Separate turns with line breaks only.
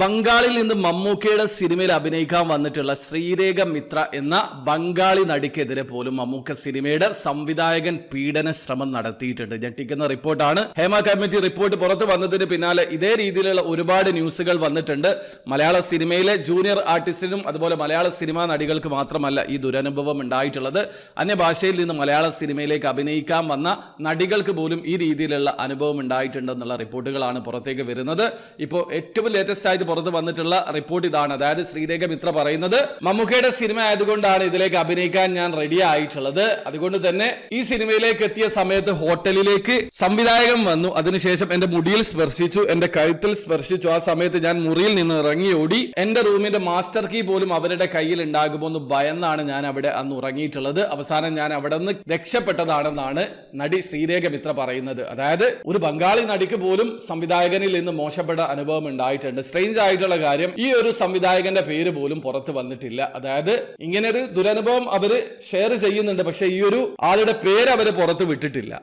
ബംഗാളിൽ നിന്ന് മമ്മൂക്കയുടെ സിനിമയിൽ അഭിനയിക്കാൻ വന്നിട്ടുള്ള ശ്രീരേഖ മിത്ര എന്ന ബംഗാളി നടിക്കെതിരെ പോലും മമ്മൂക്ക സിനിമയുടെ സംവിധായകൻ പീഡന ശ്രമം നടത്തിയിട്ടുണ്ട്. ഞെട്ടിക്കുന്ന റിപ്പോർട്ടാണ്. ഹേമ കമ്മിറ്റി റിപ്പോർട്ട് പുറത്തു വന്നതിന് പിന്നാലെ ഇതേ രീതിയിലുള്ള ഒരുപാട് ന്യൂസുകൾ വന്നിട്ടുണ്ട്. മലയാള സിനിമയിലെ ജൂനിയർ ആർട്ടിസ്റ്റിനും അതുപോലെ മലയാള സിനിമാ നടികൾക്ക് മാത്രമല്ല ഈ ദുരനുഭവം ഉണ്ടായിട്ടുള്ളത്. അന്യഭാഷയിൽ നിന്ന് മലയാള സിനിമയിലേക്ക് അഭിനയിക്കാൻ വന്ന നടികൾക്ക് പോലും ഈ രീതിയിലുള്ള അനുഭവം ഉണ്ടായിട്ടുണ്ടെന്നുള്ള റിപ്പോർട്ടുകളാണ് പുറത്തേക്ക് വരുന്നത്. ഇപ്പോൾ ഏറ്റവും ലേറ്റസ്റ്റ് ആയിട്ട് പുറത്ത് വന്നിട്ടുള്ള റിപ്പോർട്ട് ഇതാണ്. അതായത് ശ്രീരേഖ മിത്ര പറയുന്നത് മമ്മൂക്കയുടെ സിനിമ ആയതുകൊണ്ടാണ് ഇതിലേക്ക് അഭിനയിക്കാൻ ഞാൻ റെഡി ആയിട്ടുള്ളത്. അതുകൊണ്ട് തന്നെ ഈ സിനിമയിലേക്ക് എത്തിയ സമയത്ത് ഹോട്ടലിലേക്ക് സംവിധായകൻ വന്നു. അതിനുശേഷം എന്റെ മുടിയിൽ സ്പർശിച്ചു എന്റെ കഴുത്തിൽ സ്പർശിച്ചു. ആ സമയത്ത് ഞാൻ മുറിയിൽ നിന്ന് ഇറങ്ങി ഓടി എന്റെ റൂമിന്റെ മാസ്റ്റർ കീ പോലും അവരുടെ കയ്യിൽ ഉണ്ടാകുമോ എന്ന് ഭയന്നാണ് ഞാൻ അവിടെ അന്ന് ഉറങ്ങിയിട്ടുള്ളത്. അവസാനം ഞാൻ അവിടെ നിന്ന് രക്ഷപ്പെട്ടതാണെന്നാണ് നടി ശ്രീരേഖ മിത്ര പറയുന്നത്. അതായത് ഒരു ബംഗാളി നടിക്ക് പോലും സംവിധായകനിൽ നിന്ന് മോശപ്പെട്ട അനുഭവം ഉണ്ടായിട്ടുണ്ട്. സ്ട്രെയിഞ്ച് ആയിട്ടുള്ള കാര്യം ഈ ഒരു സംവിധായകന്റെ പേര് പോലും പുറത്ത് വന്നിട്ടില്ല. അതായത് ഇങ്ങനെ ഒരു ദുരനുഭവം അവർ ഷെയർ ചെയ്യുന്നുണ്ട് പക്ഷെ ഈ ഒരു ആളുടെ പേര് അവർ പുറത്ത് വിട്ടിട്ടില്ല.